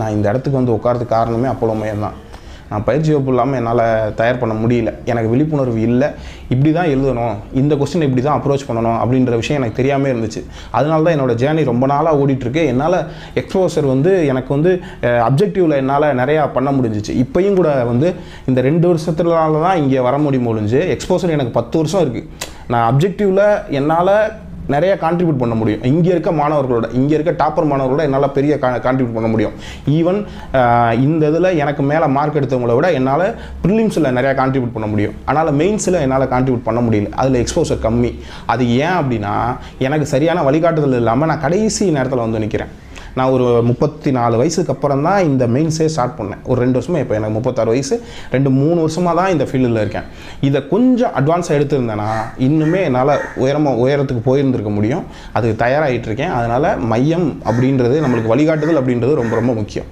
நான் இந்த இடத்துக்கு வந்து உட்காரத்துக்கு காரணமே அப்போலோ மையம் தான். நான் பயிற்சி வகுப்பு இல்லாமல் என்னால் தயார் பண்ண முடியல. எனக்கு விழிப்புணர்வு இல்லை. இப்படி தான் எழுதணும். இந்த கொஸ்டின் இப்படி தான் அப்ரோச் பண்ணணும் அப்படின்ற விஷயம் எனக்கு தெரியாமல் இருந்துச்சு. அதனால தான் என்னோட ஜேர்னி ரொம்ப நாளாக ஓடிட்டுருக்கு. என்னால் எக்ஸ்போசர் வந்து எனக்கு வந்து அப்ஜெக்டிவில் என்னால் நிறையா பண்ண முடிஞ்சிச்சு. இப்போயும் கூட வந்து இந்த ரெண்டு வருஷத்துனால தான் இங்கே வர முடியும் முடிஞ்சு எக்ஸ்போசர் எனக்கு பத்து வருஷம் இருக்குது நான் அப்ஜெக்டிவில் என்னால் நிறைய கான்ட்ரிபியூட் பண்ண முடியும். இங்கே இருக்க மாணவர்களோட இங்கே இருக்க டாப்பர் மாணவர்களோட என்னால் பெரிய கான்ட்ரிபியூட் பண்ண முடியும். ஈவன் இந்த இதில் எனக்கு மேலே மார்க் எடுத்தவங்கள விட என்னால் ப்ரிலிம்ஸில் நிறையா கான்ட்ரிபியூட் பண்ண முடியும். அதனால் மெயின்ஸில் என்னால் கான்ட்ரிபியூட் பண்ண முடியல. அதில் எக்ஸ்போசர் கம்மி. அது ஏன் அப்படின்னா எனக்கு சரியான வழிகாட்டுதல் இல்லாமல் நான் கடைசி நேரத்தில் வந்து நிற்கிறேன் நான் ஒரு முப்பத்தி நாலு வயசுக்கு அப்புறம் தான் இந்த மெயின்ஸே ஸ்டார்ட் பண்ணேன். ஒரு ரெண்டு வருஷமாக இப்போ எனக்கு முப்பத்தாறு வயசு ரெண்டு மூணு வருஷமாக தான் இந்த ஃபீல்டில் இருக்கேன். இதை கொஞ்சம் அட்வான்ஸாக எடுத்திருந்தேன்னா இன்னுமே என்னால் உயரமாக உயரத்துக்கு போயிருந்திருக்க முடியும். அதுக்கு தயாராகிட்டு இருக்கேன். அதனால் மையம் அப்படின்றது நம்மளுக்கு வழிகாட்டுதல் அப்படின்றது ரொம்ப ரொம்ப முக்கியம்.